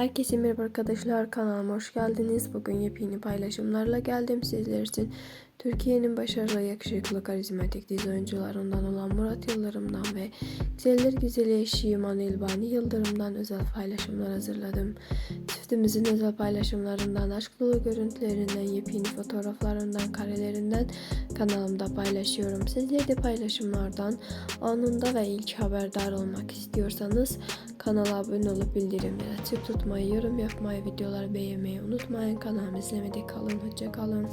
Herkese merhaba arkadaşlar kanalıma hoş geldiniz. Bugün yepyeni paylaşımlarla geldim sizler için. Türkiye'nin başarılı, yakışıklı, karizmatik dizi oyuncularından olan Murat Yıldırım'dan ve Güzeller Güzeli eşi Yaman İlbani Yıldırım'dan özel paylaşımlar hazırladım. Çiftimizin özel paylaşımlarından, aşk dolu görüntülerinden, yepyeni fotoğraflarından, karelerinden kanalımda paylaşıyorum. Sizler de paylaşımlardan anında ve ilk haberdar olmak istiyorsanız kanala abone olup bildirimleri açık tutmayı, yorum yapmayı, videoları beğenmeyi unutmayın. Kanalımı izlemede kalın. Hoşça kalın.